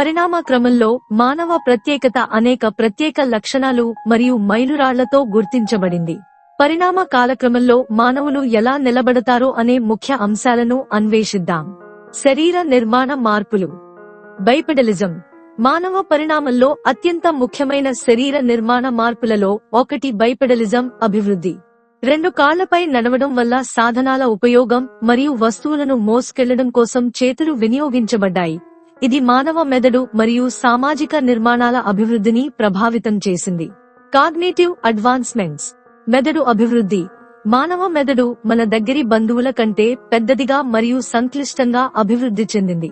పరిణామ క్రమంలో మానవ ప్రత్యేకత అనేక ప్రత్యేక లక్షణాలు మరియు మైలురాళ్ళతో గుర్తించబడింది. పరిణామ కాలక్రమంలో మానవులు ఎలా నిలబడతారో అనే ముఖ్య అంశాలను అన్వేషిద్దాం. శరీర నిర్మాణ మార్పులు. బైపెడలిజం. మానవ పరిణామంలో అత్యంత ముఖ్యమైన శరీర నిర్మాణ మార్పులలో ఒకటి బైపెడలిజం అభివృద్ధి. రెండు కాళ్ళపై నడవడం వల్ల సాధనాల ఉపయోగం మరియు వస్తువులను మోసుకెళ్ళడం కోసం చేతులు వినియోగించబడ్డాయి. ఇది మానవ మెదడు మరియు సామాజిక నిర్మాణాల అభివృద్ధిని ప్రభావితం చేసింది. Cognitive advancements. మెదడు అభివృద్ధి. మానవ మెదడు మన దగ్గరి బంధువుల కంటే పెద్దదిగా మరియు సంక్లిష్టంగా అభివృద్ధి చెందింది.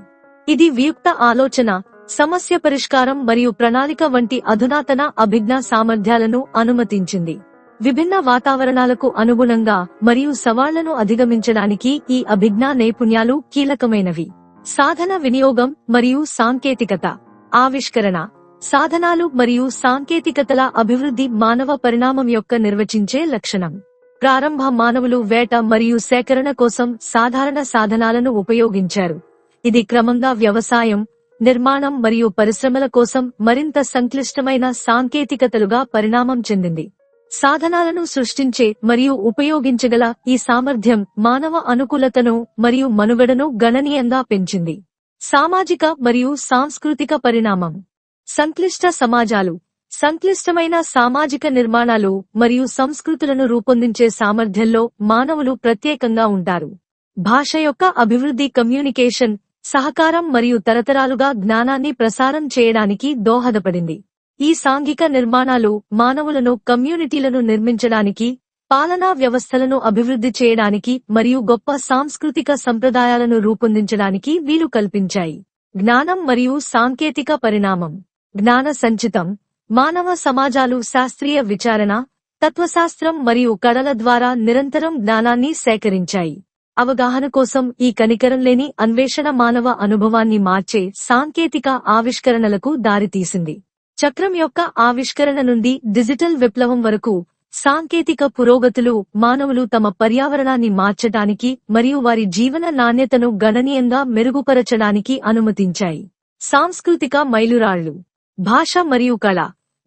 ఇది వియుక్త ఆలోచన సమస్య పరిష్కారం మరియు ప్రణాళిక వంటి అధునాతన అభిజ్ఞా సామర్థ్యాలను అనుమతించింది. విభిన్న వాతావరణాలకు అనుగుణంగా మరియు సవాళ్ళను అధిగమించడానికి ఈ అభిజ్ఞా నైపుణ్యాలు కీలకమైనవి. సాధన వినియోగం మరియు సాంకేతికత. ఆవిష్కరణ. సాధనాలు మరియు సాంకేతికతల అభివృద్ధి మానవ పరిణామం యొక్క నిర్వచించే లక్షణం. ప్రారంభ మానవులు వేట మరియు సేకరణ కోసం సాధారణ సాధనాలను ఉపయోగించారు. ఇది క్రమంగా వ్యవసాయం నిర్మాణం మరియు పరిశ్రమల కోసం మరింత సంక్లిష్టమైన సాంకేతికతలుగా పరిణామం చెందింది. సాధనాలను సృష్టించే మరియు ఉపయోగించగల ఈ సామర్థ్యం మానవ అనుకూలతను మరియు మనుగడను గణనీయంగా పెంచింది. సామాజిక మరియు సాంస్కృతిక పరిణామం. సంక్లిష్ట సమాజాలు. సంక్లిష్టమైన సామాజిక నిర్మాణాలు మరియు సంస్కృతులను రూపొందించే సామర్థ్యంలో మానవులు ప్రత్యేకంగా ఉంటారు. భాష యొక్క అభివృద్ధి కమ్యూనికేషన్ సహకారం మరియు తరతరాలుగా జ్ఞానాన్ని ప్రసారం చేయడానికి దోహదపడింది. ఈ సాంఘిక నిర్మాణాలు మానవులను కమ్యూనిటీలను నిర్మించడానికి పాలనా వ్యవస్థలను అభివృద్ధి చేయడానికి మరియు గొప్ప సాంస్కృతిక సంప్రదాయాలను రూపొందించడానికి వీలు కల్పించాయి. జ్ఞానం మరియు సాంకేతిక పరిణామం. జ్ఞాన సంచితం. మానవ సమాజాలు శాస్త్రీయ విచారణ తత్వశాస్త్రం మరియు కళల ద్వారా నిరంతరం జ్ఞానాన్ని సేకరించాయి. అవగాహన కోసం ఈ కనికరం లేని అన్వేషణ మానవ అనుభవాన్ని మార్చే సాంకేతిక ఆవిష్కరణలకు దారితీసింది. చక్రం యొక్క ఆవిష్కరణ నుండి డిజిటల్ విప్లవం వరకు సాంకేతిక పురోగతులు మానవులు తమ పర్యావరణాన్ని మార్చటానికి మరియు వారి జీవన నాణ్యతను గణనీయంగా మెరుగుపరచడానికి అనుమతించాయి. సాంస్కృతిక మైలురాళ్ళు భాష మరియు కళ.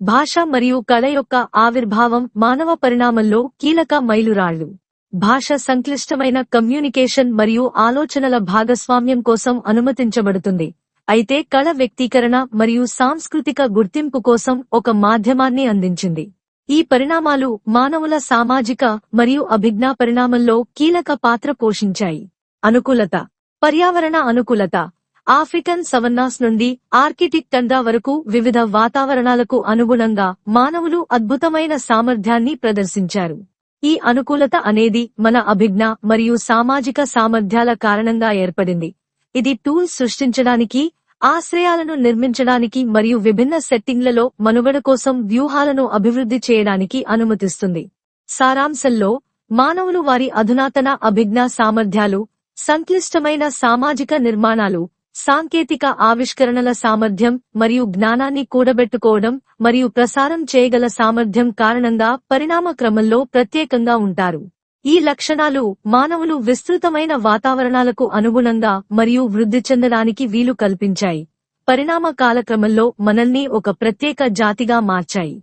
భాష మరియు కళ యొక్క ఆవిర్భావం మానవ పరిణామంలో కీలక మైలురాళ్ళు భాష సంక్లిష్టమైన కమ్యూనికేషన్ మరియు ఆలోచనల భాగస్వామ్యం కోసం అనుమతించబడుతుంది. అయితే కళ వ్యక్తీకరణ మరియు సాంస్కృతిక గుర్తింపు కోసం ఒక మాధ్యమాన్ని అందించింది. ఈ పరిణామాలు మానవుల సామాజిక మరియు అభిజ్ఞా పరిణామంలో కీలక పాత్ర పోషించాయి. అనుకూలత పర్యావరణ అనుకూలత ఆఫ్రికన్ సవన్నాస్ నుండి ఆర్కిటిక్ టండ్రా వరకు వివిధ వాతావరణాలకు అనుగుణంగా మానవులు అద్భుతమైన సామర్థ్యాన్ని ప్రదర్శించారు. ఈ అనుకూలత అనేది మన అభిజ్ఞ మరియు సామాజిక సామర్థ్యాల కారణంగా ఏర్పడింది. ఇది టూల్స్ సృష్టించడానికి ఆశ్రయాలను నిర్మించడానికి మరియు విభిన్న సెట్టింగ్లలో మనుగడ కోసం వ్యూహాలను అభివృద్ధి చేయడానికి అనుమతిస్తుంది. సారాంశంలో మానవులు వారి అధునాతన అభిజ్ఞా సామర్థ్యాలు సంక్లిష్టమైన సామాజిక నిర్మాణాలు సాంకేతిక ఆవిష్కరణల సామర్థ్యం మరియు జ్ఞానాన్ని కూడబెట్టుకోవడం మరియు ప్రసారం చేయగల సామర్థ్యం కారణంగా పరిణామ క్రమంలో ప్రత్యేకంగా ఉంటారు. ఈ లక్షణాలు మానవులు విస్తృతమైన వాతావరణాలకు అనుగుణంగా మరియు వృద్ధి చెందడానికి వీలు కల్పించాయి. పరిణామ కాలక్రమంలో మనల్ని ఒక ప్రత్యేక జాతిగా మార్చాయి.